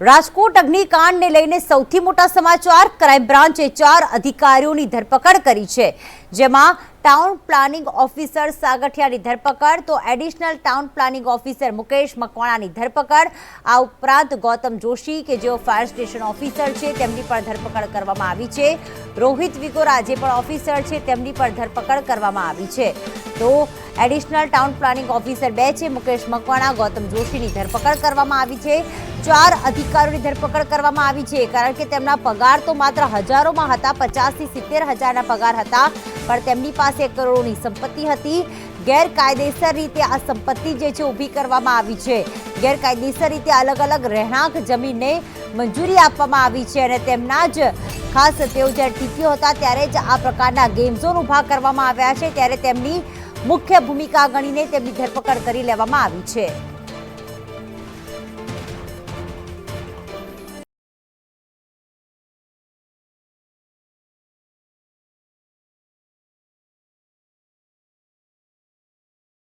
રાજકોટ અગ્નિકાંડને લઈને સૌથી મોટા સમાચાર, ક્રાઇમ બ્રાન્ચે ચાર અધિકારીઓની ધરપકડ કરી છે. જેમાં ટાઉન પ્લાનિંગ ઓફિસર સાગઠિયાની ધરપકડ, તો additional town planning officer Mukesh મકવાણાની ધરપકડ. આ ઉપરાંત ગૌતમ જોશી, કે જેઓ ફાયર સ્ટેશન ઓફિસર છે, તેમની પણ ધરપકડ કરવામાં આવી છે. રોહિત વિગોરા જે પણ ઓફિસર છે, તેમની પણ ધરપકડ કરવામાં આવી છે. તો એડિશનલ ટાઉન પ્લાનિંગ ઓફિસર બે છે, મુકેશ મકવાણા, ગૌતમ જોશીની ધરપકડ કરવામાં આવી છે. ચાર અધિકારીઓની ધરપકડ કરવામાં આવી છે, કારણ કે તેમના પગાર તો માત્ર હજારોમાં હતા, પચાસથી સિત્તેર હજારના પગાર હતા, પણ તેમની પાસે કરોડોની સંપત્તિ હતી. ગેરકાયદેસર રીતે આ સંપત્તિ જે છે, ઊભી કરવામાં આવી છે. ગેરકાયદેસર રીતે અલગ અલગ રહેણાંક જમીનને મંજૂરી આપવામાં આવી છે અને તેમના જ ખાસ તેઓ જ્યારે ટીપીઓ હતા, ત્યારે જ આ પ્રકારના ગેમ ઊભા કરવામાં આવ્યા છે, ત્યારે તેમની મુખ્ય ભૂમિકા ગણીને તેમની ધરપકડ કરી લેવામાં આવી છે.